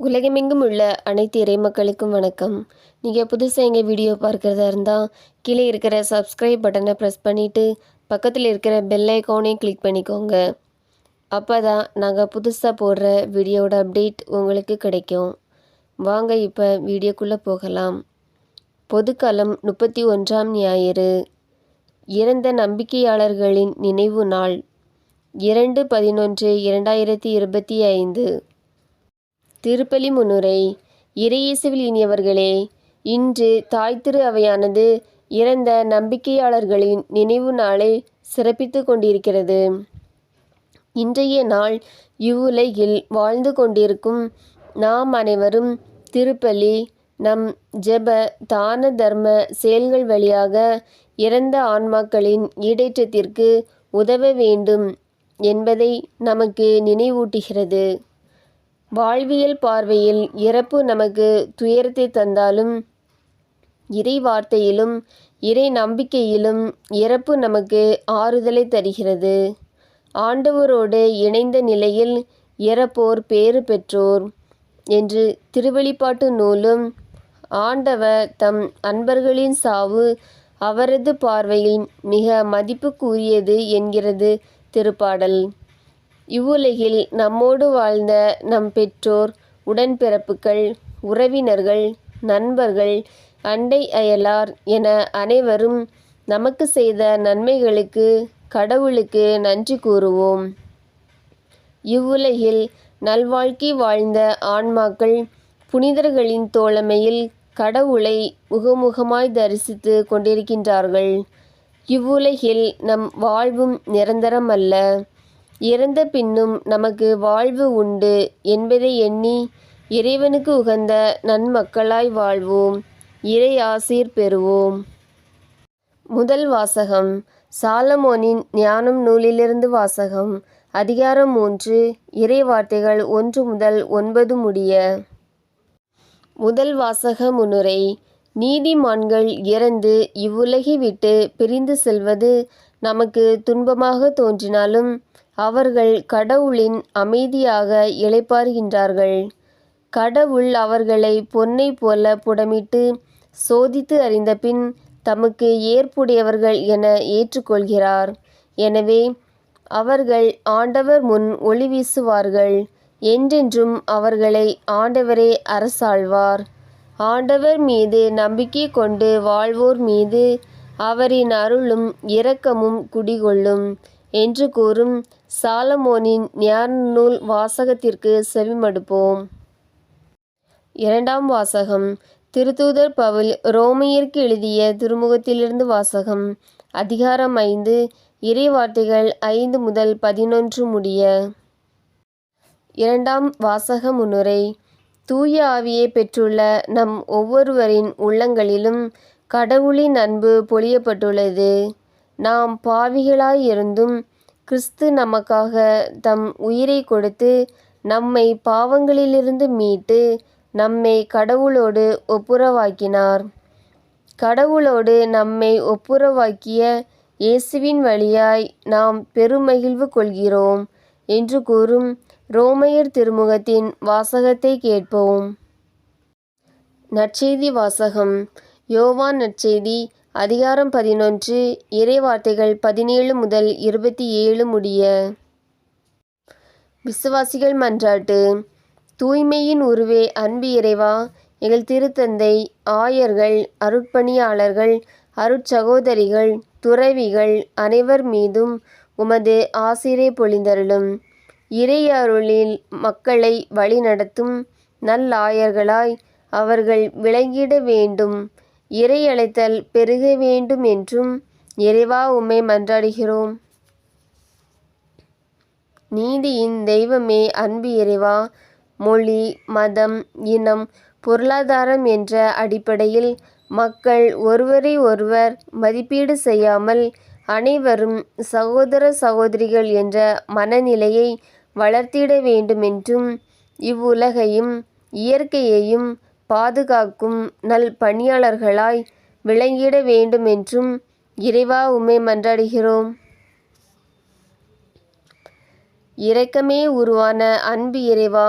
உலகமெங்கும் உள்ள அனைத்து இறைமக்களுக்கும் வணக்கம். நீங்கள் புதுசாக எங்கள் வீடியோ பார்க்குறதா இருந்தால் கீழே இருக்கிற சப்ஸ்கிரைப் பட்டனை ப்ரெஸ் பண்ணிவிட்டு பக்கத்தில் இருக்கிற பெல் ஐக்கானையும் கிளிக் பண்ணிக்கோங்க. அப்போ தான் நாங்கள் புதுசாக போடுற வீடியோவோட அப்டேட் உங்களுக்கு கிடைக்கும். வாங்க இப்போ வீடியோக்குள்ளே போகலாம். பொதுக்காலம் முப்பத்தி ஒன்றாம் ஞாயிறு. இறந்த நம்பிக்கையாளர்களின் நினைவு நாள். இரண்டு பதினொன்று இரண்டாயிரத்தி இருபத்தி ஐந்து. திருப்பலி முன்னுரை இறையேசுவில் இனியவர்களே இன்று தாய் திரு அவையானது இறந்த நம்பிக்கையாளர்களின் நினைவு நாளை சிறப்பித்து கொண்டிருக்கிறது. இன்றைய நாள் இவ்வுலகில் வாழ்ந்து கொண்டிருக்கும் நாம் அனைவரும் திருப்பலி நம் ஜெப தான தர்ம செயல்கள் வழியாக இறந்த ஆன்மாக்களின் ஈடேற்றத்திற்கு உதவ வேண்டும் என்பதை நமக்கு நினைவூட்டுகிறது. வாழ்வியல் பார்வையில் இறப்பு நமக்கு துயரத்தை தந்தாலும் இறை வார்த்தையிலும் இறை நம்பிக்கையிலும் இறப்பு நமக்கு ஆறுதலை தருகிறது. ஆண்டவரோடு இணைந்த நிலையில் இறப்போர் பேறு பெற்றோர் என்று திருவெளிப்பாட்டு நூலும் ஆண்டவர் தம் அன்பர்களின் சாவு அவரது பார்வையில் மிக மதிப்புக்குரியது என்கிறது திருப்பாடல். இவ்வுலகில் நம்மோடு வாழ்ந்த நம் பெற்றோர் உடன்பிறப்புகள் உறவினர்கள் நண்பர்கள் அண்டை அயலார் என அனைவரும் நமக்கு செய்த நன்மைகளுக்கு கடவுளுக்கு நன்றி கூறுவோம். இவ்வுலகில் நல்வாழ்க்கை வாழ்ந்த ஆன்மாக்கள் புனிதர்களின் தோழமையில் கடவுளை முகமுகமாய் தரிசித்து கொண்டிருக்கின்றார்கள். இவ்வுலகில் நம் வாழ்வும் நிரந்தரம் அல்ல இறந்த பின்னும் நமக்கு வாழ்வு உண்டு என்பதை எண்ணி இறைவனுக்கு உகந்த நன்மக்களாய் வாழ்வோம். இறை ஆசீர் பெறுவோம். முதல் வாசகம். சாலமோனின் ஞானம் நூலிலிருந்து வாசகம். அதிகாரம் மூன்று. இறை வார்த்தைகள் ஒன்று முதல் ஒன்பது முடிய. முதல் வாசக முன்னுரை நீதிமான்கள் இறந்து இவ்வுலகை விட்டு பிரிந்து செல்வது நமக்கு துன்பமாக தோன்றினாலும் அவர்கள் கடவுளின் அமைதியாக இளைப்பாறுகின்றார்கள் கடவுள் அவர்களை பொன்னை போல புடமிட்டு சோதித்து அறிந்த பின் தமக்கு ஏற்புடையவர்கள் என ஏற்றுக்கொள்கிறார். எனவே அவர்கள் ஆண்டவர் முன் ஒளி வீசுவார்கள் என்றென்றும் அவர்களை ஆண்டவரே அரசாழ்வார். ஆண்டவர் மீது நம்பிக்கை கொண்டு வாழ்வோர் மீது அவரின் அருளும் இரக்கமும் குடிகொள்ளும் என்று கூறும் சாலமோனின் ஞானநூல் வாசகத்திற்கு செவிமடுப்போம். இரண்டாம் வாசகம். திருத்தூதர் பவுல் ரோமையருக்கு எழுதிய திருமுகத்திலிருந்து வாசகம். அதிகாரம் ஐந்து. இறைவார்த்தைகள் ஐந்து முதல் பதினொன்று முடிய. இரண்டாம் வாசக முன்னுரை. தூய ஆவியை பெற்றுள்ள நம் ஒவ்வொருவரின் உள்ளங்களிலும் கடவுளின் அன்பு பொழியப்பட்டுள்ளது. நாம் பாவிகளாய் இருந்தும் கிறிஸ்து நமக்காக தம் உயிரை கொடுத்து நம்மை பாவங்களிலிருந்து மீட்டு நம்மை கடவுளோடு ஒப்புரவாக்கினார். கடவுளோடு நம்மை ஒப்புரவாக்கிய இயேசுவின் வழியாய் நாம் பெருமகிழ்வு கொள்கிறோம் என்று கூறும் ரோமையர் திருமுகத்தின் வாசகத்தை கேட்போம். நற்செய்தி வாசகம். யோவான் நற்செய்தி அதிகாரம் பதினொன்று இறைவார்த்தைகள் பதினேழு முதல் இருபத்தி ஏழு முடிய. விசுவாசிகள் மன்றாட்டு. தூய்மையின் உருவே அன்பு இறைவா எங்கள் திருத்தந்தை ஆயர்கள் அருட்பணியாளர்கள் அருட்சகோதரிகள் துறவிகள் அனைவர் மீதும் உமது ஆசிரே பொழிந்தருளும். இறையருளில் மக்களை வழிநடத்தும் நல்லாயர்களாய் அவர்கள் விளங்கிட வேண்டும். இறையழைத்தல் பெருக வேண்டும் என்றும் இறைவா உம்மை மன்றாடுகிறோம். நீதியின் தெய்வமே அன்பு இறைவா மொழி மதம் இனம் பொருளாதாரம் என்ற அடிப்படையில் மக்கள் ஒருவரை ஒருவர் மதிப்பீடு செய்யாமல் அனைவரும் சகோதர சகோதரிகள் என்ற மனநிலையை வளர்த்திட வேண்டுமென்றும் இவ்வுலகையும் இயற்கையையும் பாதுகாக்கும் நல் பணியாளர்களாய் விளங்கிட வேண்டுமென்றும் இறைவா உம்மை மன்றாடுகிறோம். இரக்கமே உருவான அன்பு இறைவா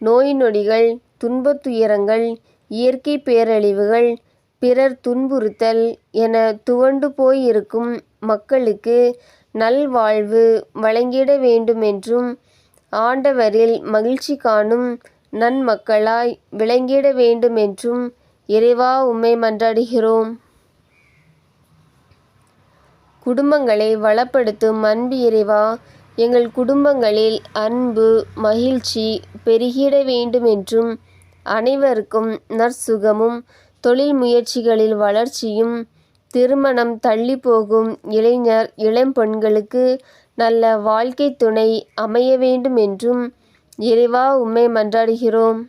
நோய் நொடிகள் துன்பத் துயரங்கள் இயற்கை பேரழிவுகள் பிறர் துன்புறுத்தல் என துவண்டு போயிருக்கும் மக்களுக்கு நல்வாழ்வு வழங்கிட வேண்டுமென்றும் ஆண்டவரில் மகிழ்ச்சி காணும் நன்மக்களாய் விளங்கிட வேண்டுமென்றும் இறைவா உம்மை மன்றாடுகிறோம். குடும்பங்களை வளப்படுத்தும் அன்பு இறைவா எங்கள் குடும்பங்களில் அன்பு மகிழ்ச்சி பெருகிட வேண்டுமென்றும் அனைவருக்கும் நற்சுகமும் தொழில் முயற்சிகளில் வளர்ச்சியும் திருமணம் தள்ளி போகும் இளைஞர் இளம் பெண்களுக்கு நல்ல வாழ்க்கை துணை அமைய வேண்டுமென்றும் இறைவா உம்மை மன்றாடுகிறோம்.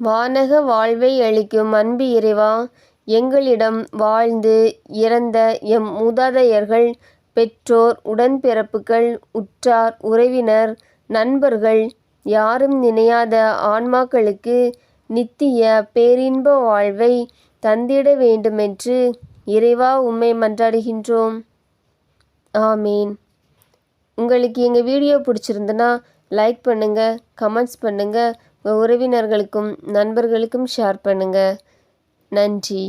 வானக வாழ்வை அளிக்கும் அன்பு இறைவா எங்களிடம் வாழ்ந்து இறந்த எம் மூதாதையர்கள் பெற்றோர் உடன்பிறப்புகள் உற்றார் உறவினர் நண்பர்கள் யாரும் நினையாத ஆன்மாக்களுக்கு நித்திய பேரின்ப வாழ்வை தந்திட வேண்டுமென்று இறைவா உம்மை மன்றாடுகின்றோம். ஆமீன். உங்களுக்கு எங்கள் வீடியோ பிடிச்சிருந்துன்னா லைக் பண்ணுங்கள் கமெண்ட்ஸ் பண்ணுங்கள் உங்கள் உறவினர்களுக்கும் நண்பர்களுக்கும் ஷேர் பண்ணுங்கள் நன்றி.